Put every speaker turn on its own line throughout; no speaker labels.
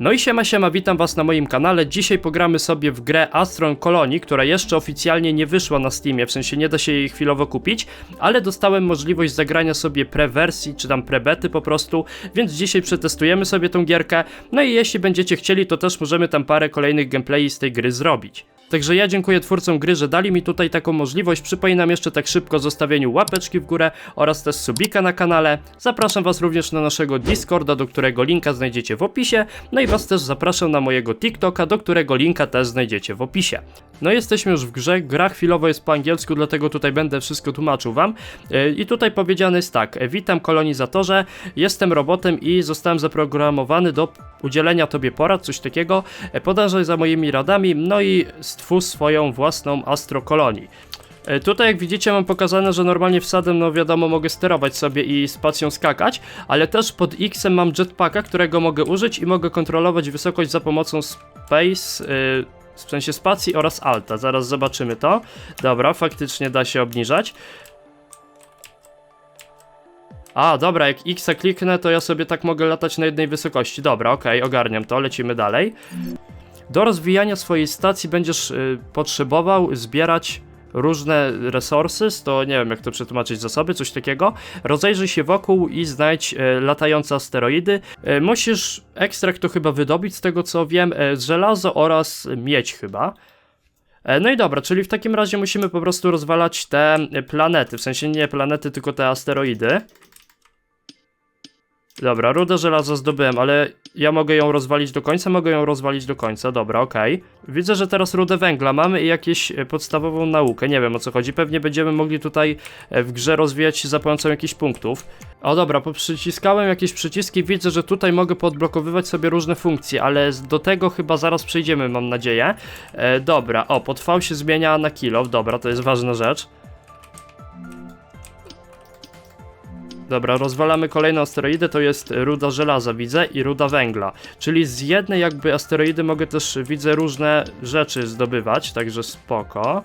No i siema siema, witam was na moim kanale. Dzisiaj pogramy sobie w grę Astron Colony, która jeszcze oficjalnie nie wyszła na Steamie, w sensie nie da się jej chwilowo kupić, ale dostałem możliwość zagrania sobie pre-wersji, czy tam pre-bety po prostu, więc dzisiaj przetestujemy sobie tą gierkę. No i jeśli będziecie chcieli, to też możemy tam parę kolejnych gameplay z tej gry zrobić. Także ja dziękuję twórcom gry, że dali mi tutaj taką możliwość. Przypominam jeszcze tak szybko o zostawieniu łapeczki w górę oraz też subika na kanale. Zapraszam was również na naszego Discorda, do którego linka znajdziecie w opisie. No i was też zapraszam na mojego TikToka, do którego linka też znajdziecie w opisie. No jesteśmy już w grze, gra chwilowo jest po angielsku, dlatego tutaj będę wszystko tłumaczył wam. Yy, I tutaj powiedziane jest tak, witam kolonizatorze, jestem robotem i zostałem zaprogramowany do udzielenia tobie porad, coś takiego. Podążaj za moimi radami, no i stwórz swoją własną astrokolonii. E, Tutaj jak widzicie mam pokazane, że normalnie wsadem, no wiadomo, mogę sterować sobie i spacją skakać, ale też pod X mam jetpacka, którego mogę użyć i mogę kontrolować wysokość za pomocą space, yy, w sensie spacji oraz alta. Zaraz zobaczymy to. Dobra, faktycznie da się obniżać. A, dobra, jak X kliknę, to ja sobie tak mogę latać na jednej wysokości. Dobra, okej, ogarniam to, lecimy dalej. Do rozwijania swojej stacji będziesz y, potrzebował zbierać różne resources, to nie wiem jak to przetłumaczyć zasoby, coś takiego. Rozejrzyj się wokół i znajdź e, latające asteroidy. E, musisz ekstrakt to chyba wydobyć z tego co wiem, żelazo oraz miedź chyba. E, No i dobra, czyli w takim razie musimy po prostu rozwalać te planety, w sensie nie planety, tylko te asteroidy. Dobra, rudę żelaza zdobyłem, ale ja mogę ją rozwalić do końca, mogę ją rozwalić do końca, dobra, okej. Widzę, że teraz rudę węgla mamy i jakąś e, podstawową naukę, nie wiem o co chodzi, pewnie będziemy mogli tutaj e, w grze rozwijać się za pomocą jakichś punktów. O dobra, poprzyciskałem jakieś przyciski, widzę, że tutaj mogę podblokowywać sobie różne funkcje, ale do tego chyba zaraz przejdziemy, mam nadzieję. E, dobra, o, pod V się zmienia na kilo, dobra, to jest ważna rzecz. Dobra, rozwalamy kolejną asteroidę, to jest ruda żelaza, widzę, i ruda węgla. Czyli z jednej jakby asteroidy mogę też, widzę, różne rzeczy zdobywać, także spoko.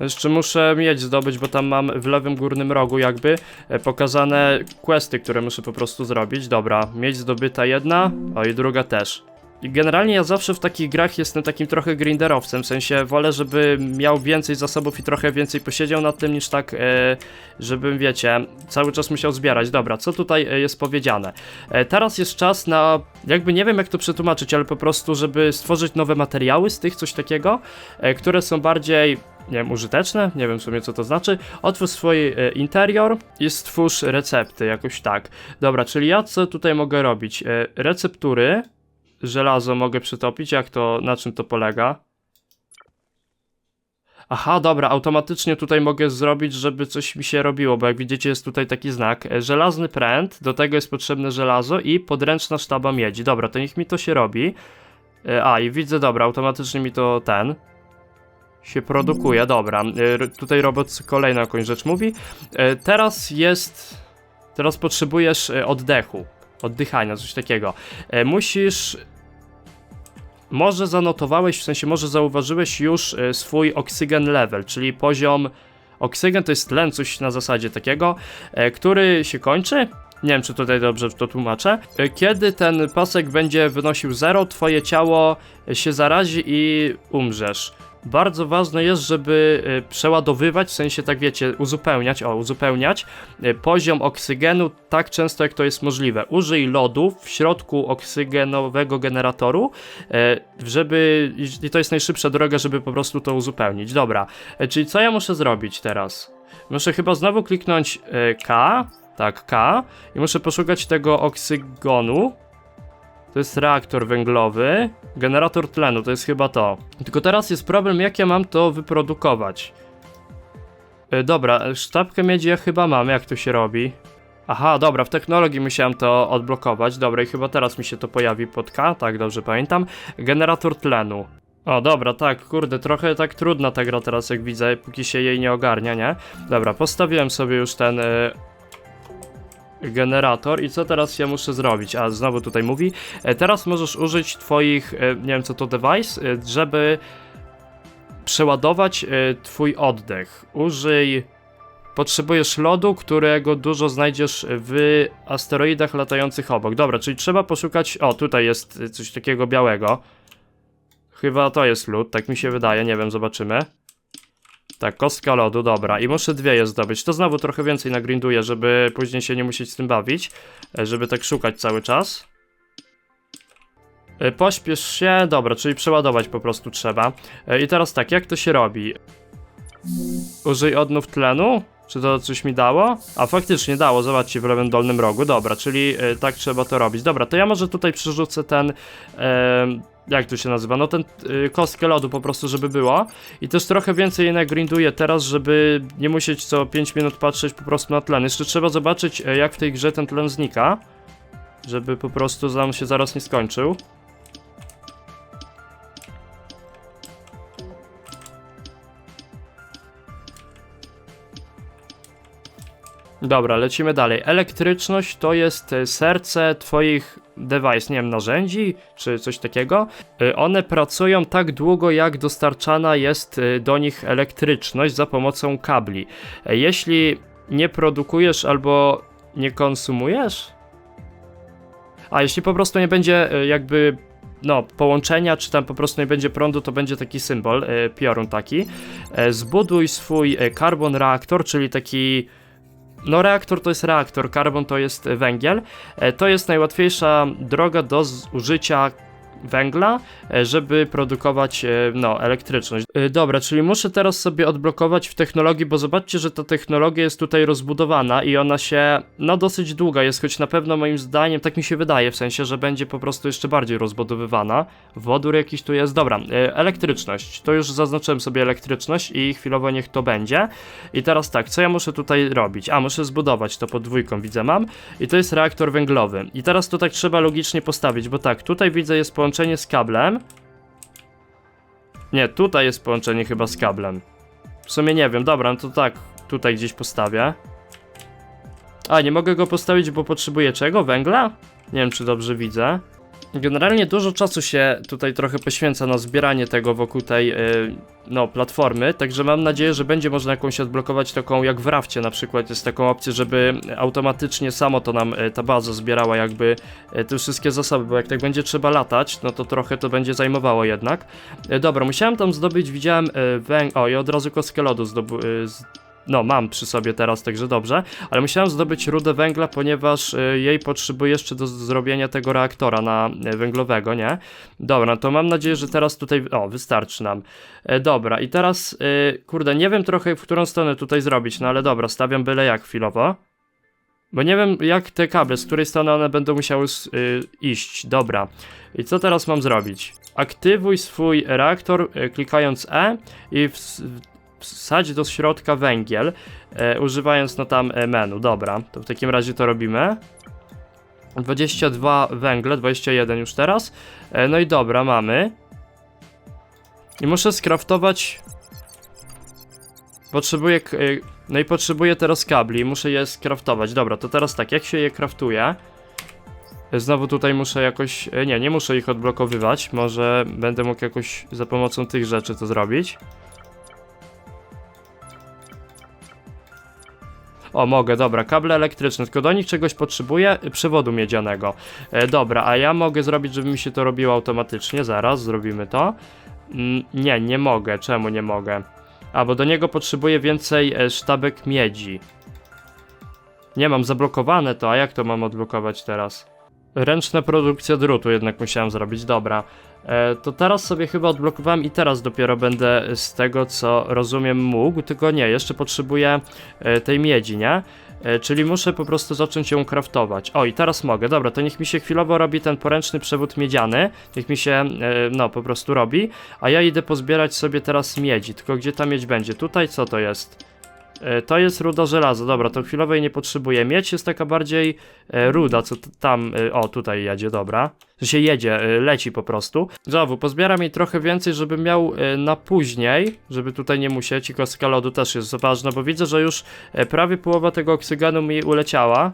Jeszcze muszę mieć zdobyć, bo tam mam w lewym górnym rogu jakby e, pokazane questy, które muszę po prostu zrobić. Dobra, mieć zdobyta jedna, o i druga też. Generalnie ja zawsze w takich grach jestem takim trochę grinderowcem, w sensie wolę, żeby miał więcej zasobów i trochę więcej posiedział nad tym, niż tak, e, żebym, wiecie, cały czas musiał zbierać. Dobra, co tutaj e, jest powiedziane? Teraz jest czas na, jakby nie wiem jak to przetłumaczyć, ale po prostu, żeby stworzyć nowe materiały z tych, coś takiego, które są bardziej nie wiem, użyteczne, nie wiem w sumie co to znaczy. Otwórz swój e, interior i stwórz recepty, jakoś tak. Dobra, czyli ja co tutaj mogę robić? E, receptury, żelazo mogę przytopić, jak to, na czym to polega? Aha, dobra, automatycznie tutaj mogę zrobić, żeby coś mi się robiło, bo jak widzicie jest tutaj taki znak. E, Żelazny pręt, do tego jest potrzebne żelazo i podręczna sztaba miedzi. Dobra, to niech mi to się robi. E, A, i widzę, dobra, automatycznie mi to ten się produkuje, dobra. Y, Tutaj robot kolejną jakąś rzecz mówi. Y, Teraz jest. Teraz potrzebujesz y, oddechu. Oddychania, coś takiego. Musisz. Może zanotowałeś, w sensie może zauważyłeś już swój oksygen level, czyli poziom. Oksygen to jest tlen, coś na zasadzie takiego, który się kończy. Nie wiem, czy tutaj dobrze to tłumaczę. Kiedy ten pasek będzie wynosił 0, twoje ciało się zarazi i umrzesz. Bardzo ważne jest, żeby y, przeładowywać, w sensie tak wiecie, uzupełniać, o, uzupełniać y, poziom oksygenu tak często jak to jest możliwe. Użyj lodu w środku oksygenowego generatoru, y, żeby, i to jest najszybsza droga, żeby po prostu to uzupełnić. Dobra, czyli co ja muszę zrobić teraz? Muszę chyba znowu kliknąć K, tak, K, i muszę poszukać tego oksygonu. To jest reaktor węglowy. Generator tlenu, to jest chyba to. Tylko teraz jest problem, jak ja mam to wyprodukować. E, dobra, sztabkę miedzi ja chyba mam, jak to się robi. Aha, dobra, w technologii musiałem to odblokować. Dobra, i chyba teraz mi się to pojawi pod K, tak dobrze pamiętam. Generator tlenu. O, dobra, tak, kurde, trochę tak trudna ta gra teraz, jak widzę, póki się jej nie ogarnia, nie? Dobra, postawiłem sobie już ten e, generator i co teraz ja muszę zrobić? A, znowu tutaj mówi, e, teraz możesz użyć twoich, e, nie wiem co to device, e, żeby przeładować twój oddech. Użyj, potrzebujesz lodu, którego dużo znajdziesz w asteroidach latających obok. Dobra, czyli trzeba poszukać, o tutaj jest coś takiego białego. Chyba to jest lód, tak mi się wydaje, nie wiem, zobaczymy. Tak, kostka lodu, dobra. I muszę dwie je zdobyć. To znowu trochę więcej nagrinduję, żeby później się nie musieć z tym bawić. e, Żeby tak szukać cały czas. E, Pośpiesz się, dobra, czyli przeładować po prostu trzeba. E, I teraz tak, jak to się robi? Użyj odnów tlenu? Czy to coś mi dało? A faktycznie dało, zobaczcie w lewym dolnym rogu. Dobra, czyli tak trzeba to robić. Dobra, to ja może tutaj przerzucę ten. E, jak to się nazywa? No ten y, kostkę lodu po prostu, żeby było. I też trochę więcej jednak grinduję teraz, żeby nie musieć co 5 minut patrzeć po prostu na tlen. Jeszcze trzeba zobaczyć, e, jak w tej grze ten tlen znika. Żeby po prostu nam się zaraz nie skończył. Dobra, lecimy dalej. Elektryczność to jest e, serce twoich device, nie wiem, narzędzi czy coś takiego. E, One pracują tak długo, jak dostarczana jest e, do nich elektryczność za pomocą kabli. Jeśli nie produkujesz albo nie konsumujesz? A jeśli po prostu nie będzie jakby no, połączenia, czy tam po prostu nie będzie prądu, to będzie taki symbol, piorun taki. Zbuduj swój carbon reaktor, czyli taki no, reaktor to jest reaktor, karbon to jest węgiel. E, To jest najłatwiejsza droga do zużycia węgla, e, żeby produkować e, no, elektryczność. E, Dobra, czyli muszę teraz sobie odblokować w technologii, bo zobaczcie, że ta technologia jest tutaj rozbudowana i ona się no dosyć długa jest, choć na pewno moim zdaniem, tak mi się wydaje, w sensie, że będzie po prostu jeszcze bardziej rozbudowywana. Wodór jakiś tu jest. Dobra, elektryczność. To już zaznaczyłem sobie elektryczność i chwilowo niech to będzie. I teraz tak, co ja muszę tutaj robić? A, muszę zbudować to pod dwójką, widzę mam. I to jest reaktor węglowy. I teraz to tak trzeba logicznie postawić, bo tak, tutaj widzę jest połączenie z kablem. Nie, tutaj jest połączenie chyba z kablem. W sumie nie wiem, dobra, no to tak, tutaj gdzieś postawię. A, nie mogę go postawić, bo potrzebuję czego? Węgla? Nie wiem, czy dobrze widzę. Generalnie dużo czasu się tutaj trochę poświęca na zbieranie tego wokół tej, yy, no, platformy, także mam nadzieję, że będzie można jakąś odblokować taką, jak w rafcie na przykład, jest taką opcję, żeby automatycznie samo to nam y, ta baza zbierała jakby y, te wszystkie zasoby, bo jak tak będzie trzeba latać, no to trochę to będzie zajmowało jednak. Y, dobra, musiałem tam zdobyć, widziałem y, węg... O, i od razu kostkę lodu zdobu... Y, z... No, mam przy sobie teraz, także dobrze, ale musiałem zdobyć rudę węgla, ponieważ y, jej potrzebuję jeszcze do zrobienia tego reaktora na y, węglowego, nie? Dobra, no to mam nadzieję, że teraz tutaj, o, wystarczy nam. E, dobra, i teraz, y, kurde, nie wiem trochę w którą stronę tutaj zrobić, no ale dobra, stawiam byle jak chwilowo. Bo nie wiem jak te kable, z której strony one będą musiały iść, dobra. I co teraz mam zrobić? Aktywuj swój reaktor klikając E i ws- wsadź do środka węgiel, e, używając no tam e, menu. Dobra, to w takim razie to robimy. 22 węgle, 21 już teraz. E, no i dobra, mamy. I muszę skraftować. Potrzebuję. e, No i potrzebuję teraz kabli, muszę je skraftować. Dobra, to teraz tak, jak się je kraftuje? E, Znowu tutaj muszę jakoś. Nie, nie muszę ich odblokowywać. Może będę mógł jakoś za pomocą tych rzeczy to zrobić. O, mogę, dobra, kable elektryczne, tylko do nich czegoś potrzebuję, y, przewodu miedzianego. E, dobra, a ja mogę zrobić, żeby mi się to robiło automatycznie, zaraz zrobimy to. Mm, nie, nie mogę, czemu nie mogę? A, bo do niego potrzebuję więcej e, sztabek miedzi. Nie mam zablokowane to, a jak to mam odblokować teraz? Ręczna produkcja drutu jednak musiałem zrobić, dobra. E, to teraz sobie chyba odblokowałem i teraz dopiero będę z tego co rozumiem mógł, tylko nie, jeszcze potrzebuję e, tej miedzi, nie? E, czyli muszę po prostu zacząć ją craftować. O, i teraz mogę, dobra, to niech mi się chwilowo robi ten poręczny przewód miedziany, niech mi się, no, po prostu robi, a ja idę pozbierać sobie teraz miedzi, tylko gdzie ta miedź będzie? Tutaj co to jest? E, To jest ruda żelaza, dobra, to chwilowej nie potrzebuję. Miedź jest taka bardziej e, ruda, co tam, e, o tutaj jedzie, dobra. Że się jedzie, leci po prostu. Znowu, pozbieram jej trochę więcej, żeby miał na później, żeby tutaj nie musieć. I kostka lodu też jest ważna, bo widzę, że już prawie połowa tego oksygenu mi uleciała.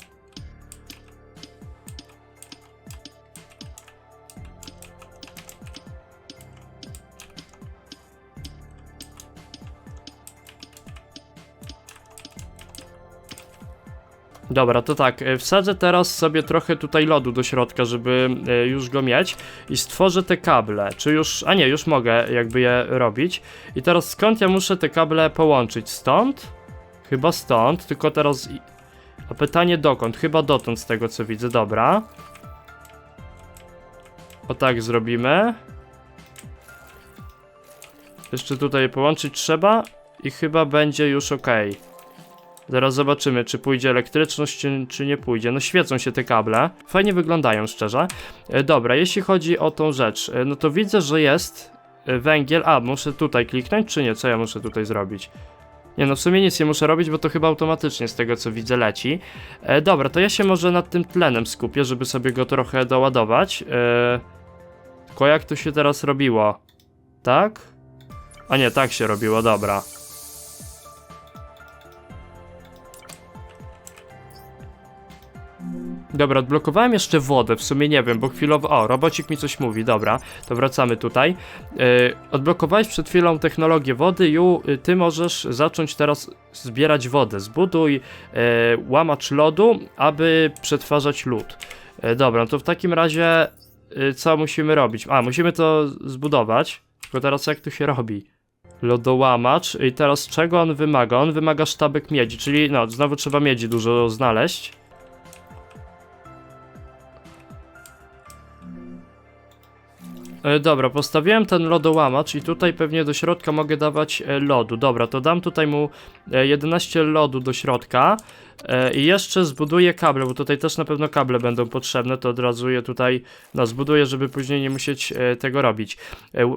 Dobra, to tak, e, wsadzę teraz sobie trochę tutaj lodu do środka, żeby e, już go mieć i stworzę te kable, czy już, a nie, już mogę jakby je robić. I teraz skąd ja muszę te kable połączyć? Stąd? Chyba stąd, tylko teraz... A pytanie dokąd? Chyba dotąd z tego co widzę, dobra. O tak zrobimy. Jeszcze tutaj połączyć trzeba i chyba będzie już ok. Zaraz zobaczymy, czy pójdzie elektryczność, czy, czy nie pójdzie. No świecą się te kable. Fajnie wyglądają, szczerze. E, dobra, jeśli chodzi o tą rzecz, e, no to widzę, że jest e, węgiel. A, muszę tutaj kliknąć, czy nie? Co ja muszę tutaj zrobić? Nie no, w sumie nic nie muszę robić, bo to chyba automatycznie z tego co widzę leci. E, dobra, to ja się może nad tym tlenem skupię, żeby sobie go trochę doładować. E, tylko jak to się teraz robiło? Tak? A nie, tak się robiło, dobra. Dobra, odblokowałem jeszcze wodę, w sumie nie wiem, bo chwilowo... O, robocik mi coś mówi, dobra, to wracamy tutaj. Yy, odblokowałeś przed chwilą technologię wody, Ju, y, ty możesz zacząć teraz zbierać wodę. Zbuduj yy, łamacz lodu, aby przetwarzać lód. Yy, dobra, to w takim razie yy, co musimy robić? A, musimy to zbudować, tylko teraz jak to się robi? Lodołamacz i teraz czego on wymaga? On wymaga sztabek miedzi, czyli no, znowu trzeba miedzi dużo znaleźć. E, dobra, postawiłem ten lodołamacz i tutaj pewnie do środka mogę dawać e, lodu. Dobra, to dam tutaj mu e, 11 lodu do środka e, i jeszcze zbuduję kable, bo tutaj też na pewno kable będą potrzebne, to od razu je tutaj, no zbuduję, żeby później nie musieć e, tego robić. E,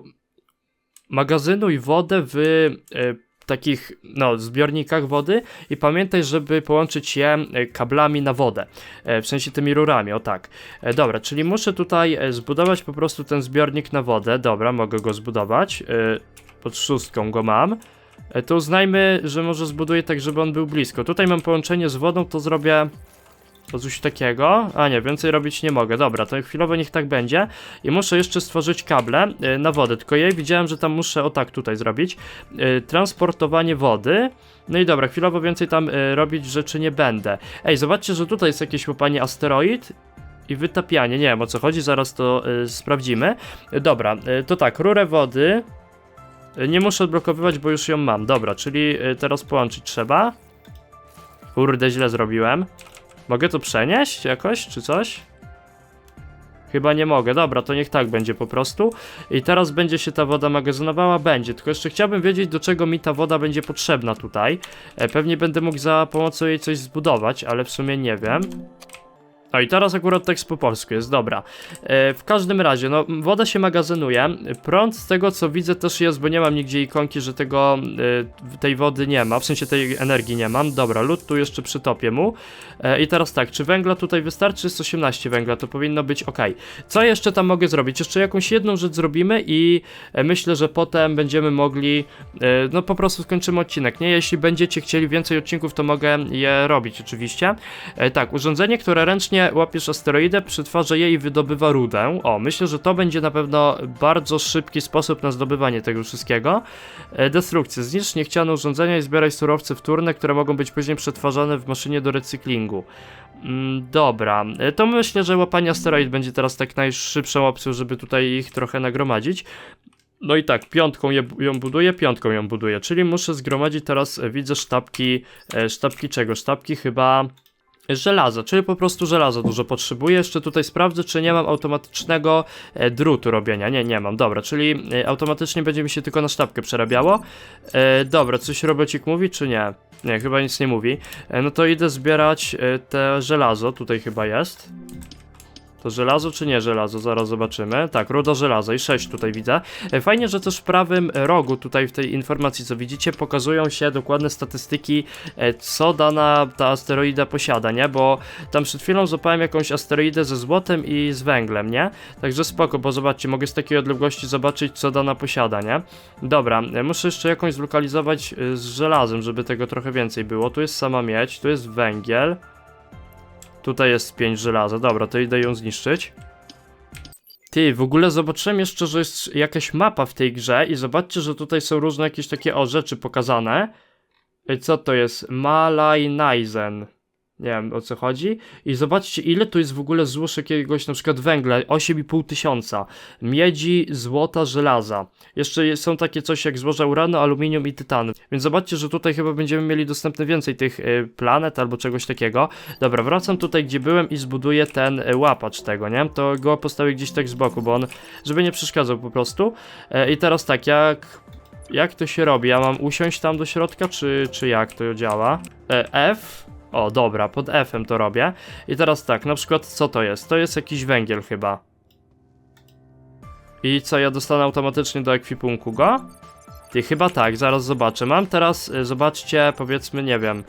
magazynuj wodę w e, takich, no, zbiornikach wody i pamiętaj, żeby połączyć je e, kablami na wodę, e, w sensie tymi rurami, o tak. E, dobra, czyli muszę tutaj zbudować po prostu ten zbiornik na wodę. Dobra, mogę go zbudować. Pod szóstką go mam. To uznajmy, że może zbuduję tak, żeby on był blisko. Tutaj mam połączenie z wodą, to zrobię to coś takiego. A nie, więcej robić nie mogę. Dobra, to chwilowo niech tak będzie. I muszę jeszcze stworzyć kable e, na wodę. Tylko ja widziałem, że tam muszę o tak tutaj zrobić. E, transportowanie wody. No i dobra, chwilowo więcej tam e, robić rzeczy nie będę. Ej, zobaczcie, że tutaj jest jakieś łapanie asteroid i wytapianie. Nie wiem o co chodzi, zaraz to y, sprawdzimy. Y, dobra, y, to tak, rurę wody. Y, nie muszę odblokowywać, bo już ją mam. Dobra, czyli y, teraz połączyć trzeba. Kurde, źle zrobiłem. Mogę to przenieść jakoś, czy coś? Chyba nie mogę. Dobra, to niech tak będzie po prostu. I teraz będzie się ta woda magazynowała? Będzie. Tylko jeszcze chciałbym wiedzieć, do czego mi ta woda będzie potrzebna tutaj. E, pewnie będę mógł za pomocą jej coś zbudować, ale w sumie nie wiem. No i teraz akurat tekst po polsku jest, dobra. E, w każdym razie, no, woda się magazynuje. Prąd z tego co widzę też jest, bo nie mam nigdzie ikonki, że tego, e, tej wody nie ma, w sensie tej energii nie mam. Dobra, lód tu jeszcze przytopię mu. E, I teraz tak, czy węgla tutaj wystarczy? Jest 18 węgla, to powinno być ok. Co jeszcze tam mogę zrobić? Jeszcze jakąś jedną rzecz zrobimy i e, myślę, że potem będziemy mogli, e, no po prostu skończymy odcinek, nie? Jeśli będziecie chcieli więcej odcinków, to mogę je robić oczywiście. E, tak, urządzenie, które ręcznie łapiesz asteroidę, przetwarza je i wydobywa rudę. O, myślę, że to będzie na pewno bardzo szybki sposób na zdobywanie tego wszystkiego. E, destrukcja. Zniszcz niechciane urządzenia i zbieraj surowce wtórne, które mogą być później przetwarzane w maszynie do recyklingu. Mm, dobra, E, to myślę, że łapanie asteroid będzie teraz tak najszybszą opcją, żeby tutaj ich trochę nagromadzić. No i tak, piątką je, ją buduję, piątką ją buduję, czyli muszę zgromadzić teraz, e, widzę sztabki, sztabki czego? Sztabki chyba żelaza, czyli po prostu żelaza dużo potrzebuję. Jeszcze tutaj sprawdzę, czy nie mam automatycznego e, drutu robienia. Nie, nie mam, dobra, czyli e, automatycznie będzie mi się tylko na sztabkę przerabiało. E, dobra, coś robocik mówi, czy nie? Nie, chyba nic nie mówi. E, no to idę zbierać e, te żelazo, tutaj chyba jest. To żelazo czy nie żelazo? Zaraz zobaczymy. Tak, ruda żelaza i 6 tutaj widzę. E, Fajnie, że też w prawym rogu tutaj w tej informacji, co widzicie, pokazują się dokładne statystyki, e, co dana ta asteroida posiada, nie? Bo tam przed chwilą złapałem jakąś asteroidę ze złotem i z węglem, nie? Także spoko, bo zobaczcie, mogę z takiej odległości zobaczyć, co dana posiada, nie? Dobra, e, muszę jeszcze jakąś zlokalizować z żelazem, żeby tego trochę więcej było. Tu jest sama miedź, tu jest węgiel. Tutaj jest 5 żelaza. Dobra, to idę ją zniszczyć. Ty, w ogóle zobaczyłem jeszcze, że jest jakaś mapa w tej grze i zobaczcie, że tutaj są różne jakieś takie o rzeczy pokazane. Co to jest? Malajnaizen. Nie wiem o co chodzi. I zobaczcie, ile tu jest w ogóle złóż jakiegoś na przykład węgla. 8,5 tysiąca. Miedzi, złota, żelaza. Jeszcze są takie coś jak złoża uranu, aluminium i tytanu. Więc zobaczcie, że tutaj chyba będziemy mieli dostępne więcej tych y, planet albo czegoś takiego. Dobra, wracam tutaj, gdzie byłem i zbuduję ten y, łapacz tego, nie? To go postawię gdzieś tak z boku, bo on, żeby nie przeszkadzał po prostu. E, I teraz tak, jak jak to się robi? Ja mam usiąść tam do środka, czy, czy jak to działa? E, F. O, dobra, pod F-em to robię. I teraz tak, na przykład co to jest? To jest jakiś węgiel chyba. I co, ja dostanę automatycznie do ekwipunku go? I chyba tak, zaraz zobaczę. Mam teraz, y, zobaczcie, powiedzmy, nie wiem,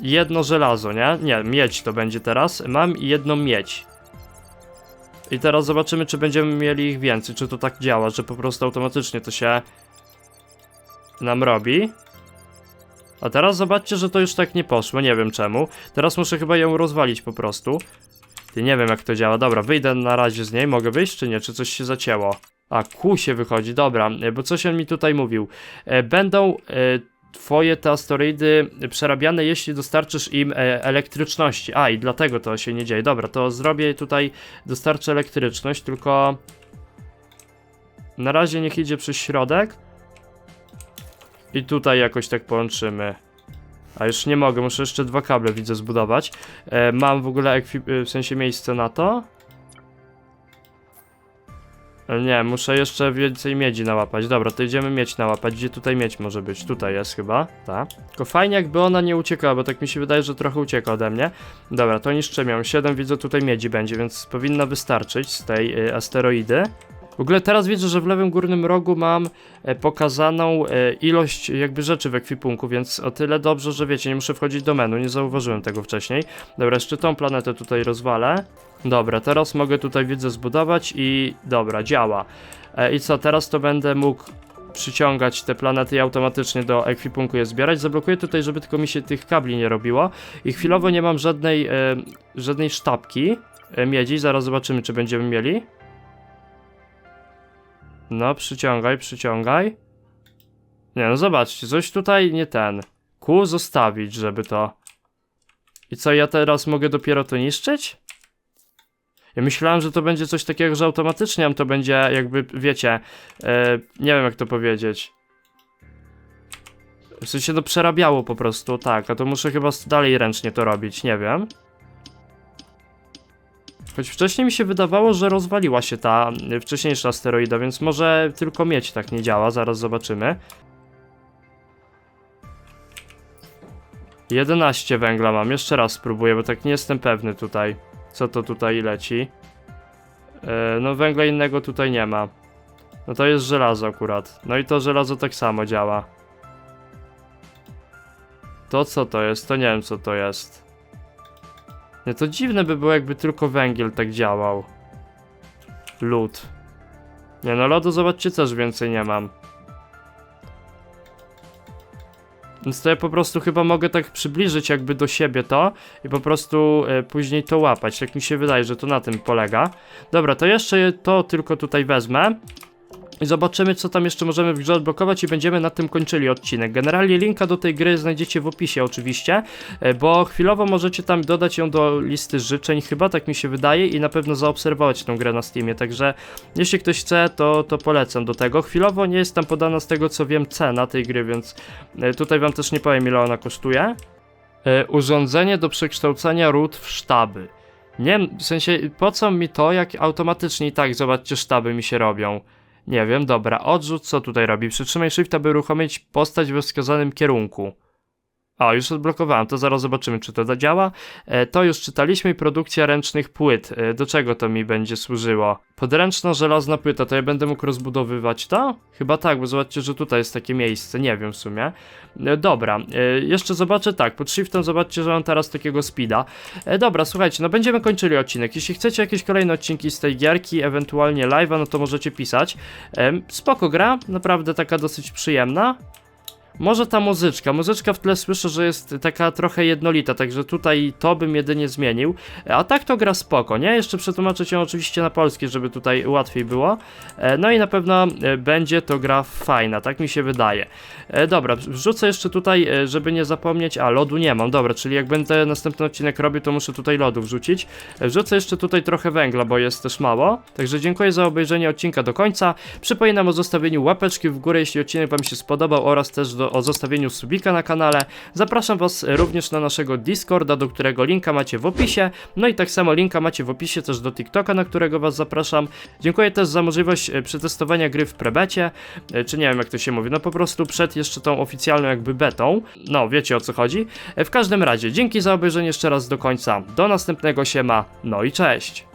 jedno żelazo, nie? Nie, miedź to będzie teraz. Mam jedną miedź. I teraz zobaczymy, czy będziemy mieli ich więcej, czy to tak działa, że po prostu automatycznie to się nam robi. A teraz zobaczcie, że to już tak nie poszło, nie wiem czemu. Teraz muszę chyba ją rozwalić po prostu. Ty nie wiem jak to działa. Dobra, wyjdę na razie z niej. Mogę wyjść czy nie? Czy coś się zacięło? A, Q się wychodzi, dobra, e, bo coś on mi tutaj mówił. E, Będą e, twoje te asteroidy przerabiane, jeśli dostarczysz im elektryczności. A, i dlatego to się nie dzieje. Dobra, to zrobię tutaj, dostarczę elektryczność, tylko... Na razie niech idzie przez środek. I tutaj jakoś tak połączymy. A już nie mogę, muszę jeszcze dwa kable widzę zbudować. E, mam w ogóle e, w sensie miejsce na to. E, Nie, muszę jeszcze więcej miedzi nałapać. Dobra, to idziemy miedź nałapać. Gdzie tutaj miedź może być? Tutaj jest chyba, tak. Tylko fajnie jakby ona nie uciekała, bo tak mi się wydaje, że trochę ucieka ode mnie. Dobra, to niszczę ją. 7 widzę tutaj miedzi będzie, więc powinna wystarczyć z tej y, asteroidy. W ogóle teraz widzę, że w lewym górnym rogu mam e, pokazaną e, ilość jakby rzeczy w ekwipunku, więc o tyle dobrze, że wiecie, nie muszę wchodzić do menu, nie zauważyłem tego wcześniej. Dobra, jeszcze tą planetę tutaj rozwalę. Dobra, teraz mogę tutaj widzę zbudować i dobra, działa. E, I co, teraz to będę mógł przyciągać te planety i automatycznie do ekwipunku je zbierać. Zablokuję tutaj, żeby tylko mi się tych kabli nie robiło. I chwilowo nie mam żadnej, żadnej sztabki miedzi, zaraz zobaczymy, czy będziemy mieli. No, przyciągaj, przyciągaj. Nie, no zobaczcie, coś tutaj nie ten. Kół zostawić, żeby to. I co, ja teraz mogę dopiero to niszczyć? Ja myślałem, że to będzie coś takiego, że automatycznie to będzie jakby, wiecie, e, nie wiem jak to powiedzieć. W sensie to przerabiało po prostu, tak, a to muszę chyba dalej ręcznie to robić, nie wiem. Choć wcześniej mi się wydawało, że rozwaliła się ta wcześniejsza asteroida, więc może tylko mieć tak nie działa, zaraz zobaczymy. 11 węgla mam, jeszcze raz spróbuję, bo tak nie jestem pewny tutaj, co to tutaj leci. E, no węgla innego tutaj nie ma. No to jest żelazo akurat. No i to żelazo tak samo działa. To co to jest? To nie wiem co to jest. Nie, to dziwne by było, jakby tylko węgiel tak działał. Lód. Nie no, lodu zobaczcie też więcej nie mam. Więc to ja po prostu chyba mogę tak przybliżyć jakby do siebie to i po prostu e, później to łapać. Tak mi się wydaje, że to na tym polega. Dobra, to jeszcze to tylko tutaj wezmę. I zobaczymy, co tam jeszcze możemy w grze odblokować i będziemy na tym kończyli odcinek. Generalnie linka do tej gry znajdziecie w opisie oczywiście, e, bo chwilowo możecie tam dodać ją do listy życzeń, chyba tak mi się wydaje i na pewno zaobserwować tę grę na Steamie, także jeśli ktoś chce, to, to polecam do tego. Chwilowo nie jest tam podana z tego co wiem cena tej gry, więc e, tutaj wam też nie powiem ile ona kosztuje. E, Urządzenie do przekształcenia ród w sztaby. Nie w sensie po co mi to, jak automatycznie i tak, zobaczcie, sztaby mi się robią. Nie wiem, dobra, odrzuć co tutaj robi. Przytrzymaj shift, aby uruchomić postać we wskazanym kierunku. O, już odblokowałem, to zaraz zobaczymy, czy to działa. E, to już czytaliśmy i produkcja ręcznych płyt. E, do czego to mi będzie służyło? Podręczna żelazna płyta, to ja będę mógł rozbudowywać to? Chyba tak, bo zobaczcie, że tutaj jest takie miejsce, nie wiem w sumie. E, dobra, jeszcze zobaczę tak, pod shiftem zobaczcie, że mam teraz takiego speeda. Dobra, słuchajcie, no będziemy kończyli odcinek. Jeśli chcecie jakieś kolejne odcinki z tej gierki, ewentualnie live'a, no to możecie pisać. Spoko gra, naprawdę taka dosyć przyjemna. Może ta muzyczka. Muzyczka w tle słyszę, że jest taka trochę jednolita, także tutaj to bym jedynie zmienił. A tak to gra spoko, nie? Jeszcze przetłumaczę cię oczywiście na polski, żeby tutaj łatwiej było. E, No i na pewno e, będzie to gra fajna, tak mi się wydaje. E, Dobra, wrzucę jeszcze tutaj, żeby nie zapomnieć. A, lodu nie mam, dobra, czyli jak będę następny odcinek robił, to muszę tutaj lodu wrzucić. Wrzucę jeszcze tutaj trochę węgla, bo jest też mało. Także dziękuję za obejrzenie odcinka do końca. Przypominam o zostawieniu łapeczki w górę, jeśli odcinek Wam się spodobał, oraz też do, o zostawieniu subika na kanale. Zapraszam Was również na naszego Discorda, do którego linka macie w opisie. No i tak samo linka macie w opisie też do TikToka, na którego Was zapraszam. Dziękuję też za możliwość e, przetestowania gry w prebecie, e, czy nie wiem jak to się mówi, no po prostu przed jeszcze tą oficjalną jakby betą. No, wiecie o co chodzi. E, W każdym razie, dzięki za obejrzenie jeszcze raz do końca. Do następnego siema, no i cześć!